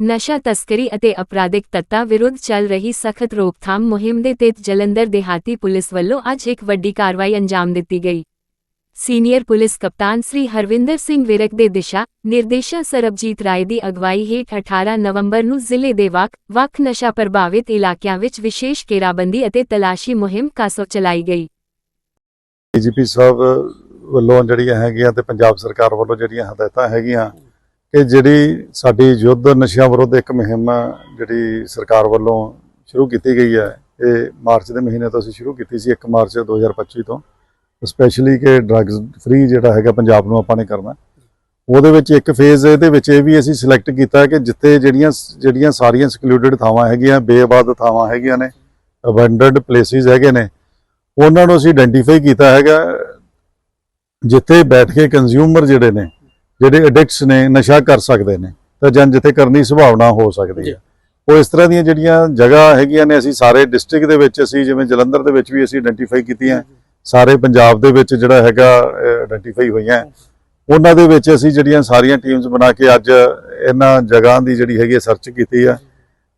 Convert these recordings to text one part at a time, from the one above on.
ਨਸ਼ਾ ਤਸਕਰੀ ਅਤੇ ਅਪਰਾਧਿਕ ਤੱਤਾਂ ਵਿਰੁੱਧ ਚੱਲ ਰਹੀ ਸਖਤ ਰੋਕਥਾਮ ਮੁਹਿੰਮ ਦੇ ਤਹਿਤ ਜਲੰਧਰ ਦਿਹਾਤੀ ਪੁਲਿਸ ਵੱਲੋਂ ਅੱਜ ਇੱਕ ਵੱਡੀ ਕਾਰਵਾਈ ਅੰਜਾਮ ਦਿੱਤੀ ਗਈ। ਸੀਨੀਅਰ ਪੁਲਿਸ ਕਪਤਾਨ ਸ੍ਰੀ ਹਰਵਿੰਦਰ ਸਿੰਘ ਵਿਰਕ ਦੇ ਦਿਸ਼ਾ ਨਿਰਦੇਸ਼ਾ ਸਰਬਜੀਤ ਰਾਏ ਦੀ ਅਗਵਾਈ ਹੇਠ 18 ਨਵੰਬਰ ਨੂੰ ਜ਼ਿਲ੍ਹੇ ਦੇ ਵੱਖ ਵੱਖ ਨਸ਼ਾ ਪ੍ਰਭਾਵਿਤ ਇਲਾਕਿਆਂ ਵਿੱਚ ਵਿਸ਼ੇਸ਼ ਘੇਰਾਬੰਦੀ ਅਤੇ ਤਲਾਸ਼ੀ ਮੁਹਿੰਮ ਕਾਸੋ ਚਲਾਈ ਗਈ। ਡੀਜੀਪੀ ਸਾਹਿਬ ਵੱਲੋਂ ਜਿਹੜੀਆਂ ਹੈਗੀਆਂ ਤੇ ਪੰਜਾਬ ਸਰਕਾਰ ਵੱਲੋਂ ਜਿਹੜੀਆਂ ਹਦਾਇਤਾਂ ਹੈਗੀਆਂ ਕਿ ਜਿਹੜੀ ਸਾਡੀ ਯੁੱਧ ਨਸ਼ਿਆਂ ਵਿਰੁੱਧ ਇੱਕ ਮੁਹਿੰਮ ਜਿਹੜੀ ਸਰਕਾਰ ਵੱਲੋਂ ਸ਼ੁਰੂ ਕੀਤੀ ਗਈ ਹੈ, ਇਹ ਮਾਰਚ ਦੇ ਮਹੀਨੇ ਤੋਂ ਅਸੀਂ ਸ਼ੁਰੂ ਕੀਤੀ ਸੀ 1 ਮਾਰਚ 2025 ਤੋਂ। ਸਪੈਸ਼ਲੀ ਕਿ ਡਰੱਗਸ ਫ੍ਰੀ ਜਿਹੜਾ ਹੈਗਾ ਪੰਜਾਬ ਨੂੰ ਆਪਾਂ ਨੇ ਕਰਨਾ। ਉਹਦੇ ਵਿੱਚ ਇੱਕ ਫੇਜ਼ ਇਹਦੇ ਵਿੱਚ ਇਹ ਵੀ ਅਸੀਂ ਸਿਲੈਕਟ ਕੀਤਾ ਕਿ ਜਿੱਥੇ ਜਿਹੜੀਆਂ ਜਿਹੜੀਆਂ ਸਾਰੀਆਂ ਸੈਕਲੂਡਡ ਥਾਵਾਂ ਹੈਗੀਆਂ, ਬੇਆਬਾਦ ਥਾਵਾਂ ਹੈਗੀਆਂ ਨੇ ਅਬੰਡਡ ਪਲੇਸਿਸ ਹੈਗੇ ਨੇ, ਉਹਨਾਂ ਨੂੰ ਅਸੀਂ ਆਇਡੈਂਟੀਫਾਈ ਕੀਤਾ ਹੈਗਾ, ਜਿੱਥੇ ਬੈਠ ਕੇ ਕੰਜ਼ਿਊਮਰ ਜਿਹੜੇ ਨੇ ਜਿਹੜੇ ਐਡਿਕਟਸ ਨੇ, ਨਸ਼ਾ ਕਰ ਸਕਦੇ ਨੇ, ਤਾਂ ਜਨ ਜਿੱਥੇ ਕਰਨ ਦੀ ਸੰਭਾਵਨਾ ਹੋ ਸਕਦੀ ਹੈ। ਉਹ ਇਸ ਤਰ੍ਹਾਂ ਦੀਆਂ ਜਿਹੜੀਆਂ ਜਗ੍ਹਾ ਹੈਗੀਆਂ ਨੇ, ਅਸੀਂ ਸਾਰੇ ਡਿਸਟ੍ਰਿਕਟ ਦੇ ਵਿੱਚ, ਅਸੀਂ ਜਿਵੇਂ ਜਲੰਧਰ ਦੇ ਵਿੱਚ ਵੀ ਅਸੀਂ ਆਇਡੈਂਟੀਫਾਈ ਕੀਤੀਆਂ, ਸਾਰੇ ਪੰਜਾਬ ਦੇ ਵਿੱਚ ਜਿਹੜਾ ਹੈਗਾ ਆਇਡੈਂਟੀਫਾਈ ਹੋਈਆਂ। ਉਹਨਾਂ ਦੇ ਵਿੱਚ ਅਸੀਂ ਜਿਹੜੀਆਂ ਸਾਰੀਆਂ ਟੀਮਸ ਬਣਾ ਕੇ ਅੱਜ ਇਹਨਾਂ ਜਗ੍ਹਾ ਦੀ ਜਿਹੜੀ ਹੈਗੀ ਸਰਚ ਕੀਤੀ ਆ।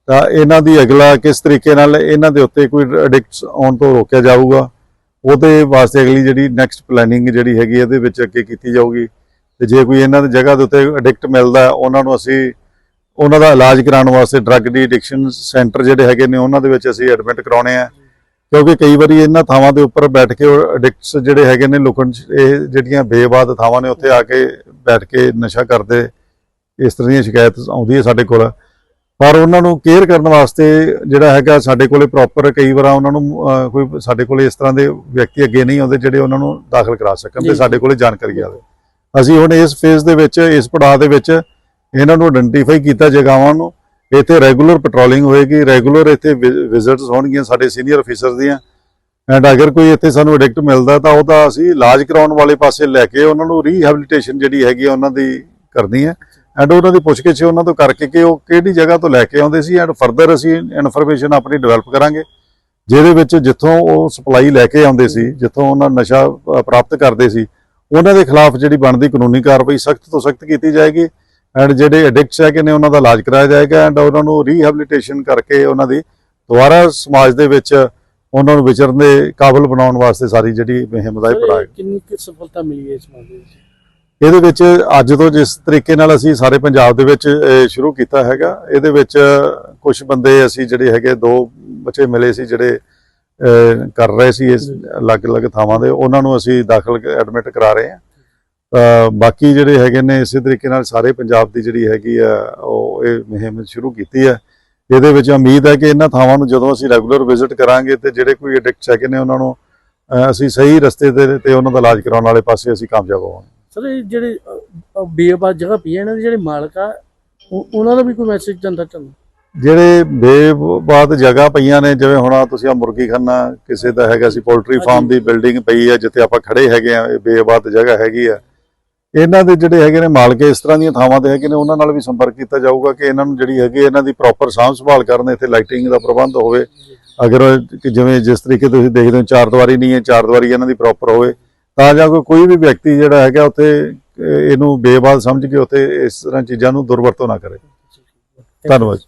ਤਾਂ ਇਹਨਾਂ ਦੀ ਅਗਲਾ ਕਿਸ ਤਰੀਕੇ ਨਾਲ ਇਹਨਾਂ ਦੇ ਉੱਤੇ ਕੋਈ ਐਡਿਕਟਸ ਆਉਣ ਤੋਂ ਰੋਕਿਆ ਜਾਊਗਾ, ਉਹਦੇ ਵਾਸਤੇ ਅਗਲੀ ਜਿਹੜੀ ਨੈਕਸਟ ਪਲੈਨਿੰਗ ਜਿਹੜੀ ਹੈਗੀ ਇਹਦੇ ਵਿੱਚ ਅੱਗੇ ਕੀਤੀ ਜਾਊਗੀ। ਤੇ ਜੇ ਕੋਈ ਇਹਨਾਂ ਦੀ ਜਗ੍ਹਾ ਦੇ ਉੱਤੇ ਐਡਿਕਟ ਮਿਲਦਾ ਉਹਨਾਂ ਨੂੰ ਅਸੀਂ ਉਹਨਾਂ ਦਾ ਇਲਾਜ ਕਰਾਉਣ ਵਾਸਤੇ ਡਰੱਗ ਦੀ ਐਡਿਕਸ਼ਨ ਸੈਂਟਰ ਜਿਹੜੇ ਹੈਗੇ ਨੇ ਉਹਨਾਂ ਦੇ ਵਿੱਚ ਅਸੀਂ ਐਡਮਿਟ ਕਰਾਉਣੇ ਆ। ਕਿਉਂਕਿ ਕਈ ਵਾਰੀ ਇਹਨਾਂ ਥਾਵਾਂ ਦੇ ਉੱਪਰ ਬੈਠ ਕੇ ਐਡਿਕਟਸ ਜਿਹੜੇ ਹੈਗੇ ਨੇ ਲੋਕਾਂ ਨੂੰ ਇਹ ਜਿਹੜੀਆਂ ਬੇਬਾਦ ਥਾਵਾਂ ਨੇ ਉੱਥੇ ਆ ਕੇ ਬੈਠ ਕੇ ਨਸ਼ਾ ਕਰਦੇ ਇਸ ਤਰ੍ਹਾਂ ਦੀਆਂ ਸ਼ਿਕਾਇਤ ਆਉਂਦੀ ਹੈ ਸਾਡੇ ਕੋਲ। ਪਰ ਉਹਨਾਂ ਨੂੰ ਕੇਅਰ ਕਰਨ ਵਾਸਤੇ ਜਿਹੜਾ ਹੈਗਾ ਸਾਡੇ ਕੋਲੇ ਪ੍ਰੋਪਰ ਕਈ ਵਾਰ ਉਹਨਾਂ ਨੂੰ ਕੋਈ ਸਾਡੇ ਕੋਲੇ ਇਸ ਤਰ੍ਹਾਂ ਦੇ ਵਿਅਕਤੀ ਅੱਗੇ ਨਹੀਂ ਆਉਂਦੇ ਜਿਹੜੇ ਉਹਨਾਂ ਨੂੰ ਦਾਖਲ ਕਰਾ ਸਕਣ ਤੇ। ਸਾਡੇ ਕੋਲੇ ਜਾਣਕਾਰੀ ਆਵੇ। ਅਸੀਂ ਹੁਣ ਇਸ ਫੇਜ਼ ਦੇ ਵਿੱਚ, ਇਸ ਪੜਾਅ ਦੇ ਵਿੱਚ ਇਹਨਾਂ ਨੂੰ ਆਇਡੈਂਟੀਫਾਈ ਕੀਤਾ ਜਗ੍ਹਾਵਾਂ ਨੂੰ। ਇੱਥੇ ਰੈਗੂਲਰ ਪੈਟਰੋਲਿੰਗ ਹੋਏਗੀ ਰੈਗੂਲਰ ਇੱਥੇ ਵਿਜ਼ਿਟਸ ਹੋਣਗੀਆਂ ਸਾਡੇ ਸੀਨੀਅਰ ਅਫੀਸਰ ਦੀਆਂ। ਐਂਡ ਅਗਰ ਕੋਈ ਇੱਥੇ ਸਾਨੂੰ ਐਡਿਕਟ ਮਿਲਦਾ ਤਾਂ ਉਹਦਾ ਅਸੀਂ ਇਲਾਜ ਕਰਾਉਣ ਵਾਲੇ ਪਾਸੇ ਲੈ ਕੇ ਉਹਨਾਂ ਨੂੰ ਰੀਹੈਬਿਲਿਟੇਸ਼ਨ ਜਿਹੜੀ ਹੈਗੀ ਆ ਉਹਨਾਂ ਦੀ ਕਰਨੀ ਹੈ। ਐਂਡ ਉਹਨਾਂ ਦੀ ਪੁੱਛਗਿੱਛ ਉਹਨਾਂ ਤੋਂ ਕਰਕੇ ਕਿ ਉਹ ਕਿਹੜੀ ਜਗ੍ਹਾ ਤੋਂ ਲੈ ਕੇ ਆਉਂਦੇ ਸੀ ਐਂਡ ਫਰਦਰ ਅਸੀਂ ਇਨਫੋਰਮੇਸ਼ਨ ਆਪਣੀ ਡਿਵੈਲਪ ਕਰਾਂਗੇ। ਜਿਹਦੇ ਵਿੱਚ ਜਿੱਥੋਂ ਉਹ ਸਪਲਾਈ ਲੈ ਕੇ ਆਉਂਦੇ ਸੀ, ਜਿੱਥੋਂ ਉਹਨਾਂ ਨਸ਼ਾ ਪ੍ਰਾਪਤ ਕਰਦੇ ਸੀ ਉਹਨਾਂ ਦੇ ਖਿਲਾਫ ਜਿਹੜੀ ਬਣਦੀ ਕਾਨੂੰਨੀ ਕਾਰਵਾਈ ਸਖਤ ਤੋਂ ਸਖਤ ਕੀਤੀ ਜਾਏਗੀ ਐਂਡ ਜਿਹੜੇ ਐਡਿਕਟਸ ਹੈਗੇ ਨੇ ਉਹਨਾਂ ਦਾ ਇਲਾਜ ਕਰਾਇਆ ਜਾਏਗਾ ਐਂਡ ਉਹਨਾਂ ਨੂੰ ਰੀਹੈਬਿਲਿਟੇਸ਼ਨ ਕਰਕੇ ਉਹਨਾਂ ਦੀ ਦੁਬਾਰਾ ਸਮਾਜ ਦੇ ਵਿੱਚ ਉਹਨਾਂ ਨੂੰ ਵਿਚਰਨ ਦੇ ਕਾਬਿਲ ਬਣਾਉਣ ਵਾਸਤੇ ਸਾਰੀ ਜਿਹੜੀ ਮੁਹਿੰਮ ਦਾ ਪੜਾਅ ਕਿੰਨੀ ਕੁ ਸਫਲਤਾ ਮਿਲੀ ਹੈ ਇਸ ਮਾਮਲੇ ਵਿੱਚ? ਇਹਦੇ ਵਿੱਚ ਅੱਜ ਤੋਂ ਜਿਸ ਤਰੀਕੇ ਨਾਲ ਅਸੀਂ ਸਾਰੇ ਪੰਜਾਬ ਦੇ ਵਿੱਚ ਸ਼ੁਰੂ ਕੀਤਾ ਹੈਗਾ ਇਹਦੇ ਵਿੱਚ ਕੁਝ ਬੰਦੇ ਅਸੀਂ ਜਿਹੜੇ ਹੈਗੇ ਦੋ ਬੱਚੇ ਮਿਲੇ ਸੀ ਜਿਹੜੇ ਕਰ ਰਹੇ ਸੀ ਇਸ ਅਲੱਗ-ਅਲੱਗ ਥਾਵਾਂ ਦੇ ਉਹਨਾਂ ਨੂੰ ਅਸੀਂ ਦਾਖਲ ਐਡਮਿਟ ਕਰਾ ਰਹੇ ਹਾਂ। ਬਾਕੀ ਜਿਹੜੇ ਹੈਗੇ ਨੇ ਇਸੇ ਤਰੀਕੇ ਨਾਲ ਸਾਰੇ ਪੰਜਾਬ ਦੀ ਜਿਹੜੀ ਹੈਗੀ ਆ ਉਹ ਇਹ ਮੁਹਿੰਮ ਸ਼ੁਰੂ ਕੀਤੀ ਹੈ ਇਹਦੇ ਵਿੱਚ ਉਮੀਦ ਹੈ ਕਿ ਇਹਨਾਂ ਥਾਵਾਂ ਨੂੰ ਜਦੋਂ ਅਸੀਂ ਰੈਗੂਲਰ ਵਿਜ਼ਿਟ ਕਰਾਂਗੇ ਤੇ ਜਿਹੜੇ ਕੋਈ ਐਡਿਕਟਸ ਹੈਗੇ ਨੇ ਉਹਨਾਂ ਨੂੰ ਅਸੀਂ ਸਹੀ ਰਸਤੇ ਤੇ ਤੇ ਉਹਨਾਂ ਦਾ ਇਲਾਜ ਕਰਾਉਣ ਵਾਲੇ ਪਾਸੇ ਅਸੀਂ ਕਾਮਯਾਬ ਹੋਵਾਂਗੇ। ਸਰ ਇਹ ਜਿਹੜੇ ਅ, ਜਗ੍ਹਾ ਪਈ ਹੈ ਇਹਨਾਂ ਦੇ ਜਿਹੜੇ ਮਾਲਕ ਆ ਉਹ- ਉਹਨਾਂ ਦਾ ਵੀ ਕੋਈ ਮੈਸੇਜ ਜਾਂਦਾ ਤੁਹਾਨੂੰ? ਜਿਹੜੇ ਬੇਬਾਦ ਜਗ੍ਹਾ ਪਈਆਂ ਨੇ ਜਿਵੇਂ ਹੁਣ ਆਹ ਤੁਸੀਂ ਆ ਮੁਰਗੀ ਖਾਨਾ ਕਿਸੇ ਦਾ ਹੈਗਾ ਸੀ ਪੋਲਟਰੀ ਫਾਰਮ ਦੀ ਬਿਲਡਿੰਗ ਪਈ ਹੈ ਜਿੱਥੇ ਆਪਾਂ ਖੜੇ ਹੈਗੇ ਆ ਇਹ ਬੇਬਾਦ ਜਗ੍ਹਾ ਹੈਗੀ ਆ। ਇਹਨਾਂ ਦੇ ਜਿਹੜੇ ਹੈਗੇ ਨੇ ਮਾਲਕ ਇਸ ਤਰ੍ਹਾਂ ਦੀਆਂ ਥਾਵਾਂ ਤੇ ਹੈਗੇ ਨੇ ਉਹਨਾਂ ਨਾਲ ਵੀ ਸੰਪਰਕ ਕੀਤਾ ਜਾਊਗਾ ਕਿ ਇਹਨਾਂ ਨੂੰ ਜਿਹੜੀ ਹੈਗੀ ਇਹਨਾਂ ਦੀ ਪ੍ਰੋਪਰ ਸਾਂਭ ਸੰਭਾਲ ਕਰਨ ਇੱਥੇ ਲਾਈਟਿੰਗ ਦਾ ਪ੍ਰਬੰਧ ਹੋਵੇ। ਅਗਰ ਜਿਵੇਂ ਜਿਸ ਤਰੀਕੇ ਤੁਸੀਂ ਦੇਖਦੇ ਹੋ ਚਾਰ ਦੀਵਾਰੀ ਨਹੀਂ ਹੈ ਚਾਰ ਦੀਵਾਰੀ ਇਹਨਾਂ ਦੀ ਪ੍ਰੋਪਰ ਹੋਵੇ ਤਾਂ ਜਾਂ ਕੋਈ ਵੀ ਵਿਅਕਤੀ ਜਿਹੜਾ ਹੈਗਾ ਉੱਥੇ ਇਹਨੂੰ ਬੇਬਾਦ ਸਮਝ ਕੇ ਉੱਥੇ ਇਸ ਤਰ੍ਹਾਂ ਚੀਜ਼ਾਂ ਨੂੰ ਦੁਰਵਰਤੋਂ ਨਾ ਕਰੇ। ਧੰਨਵਾਦ।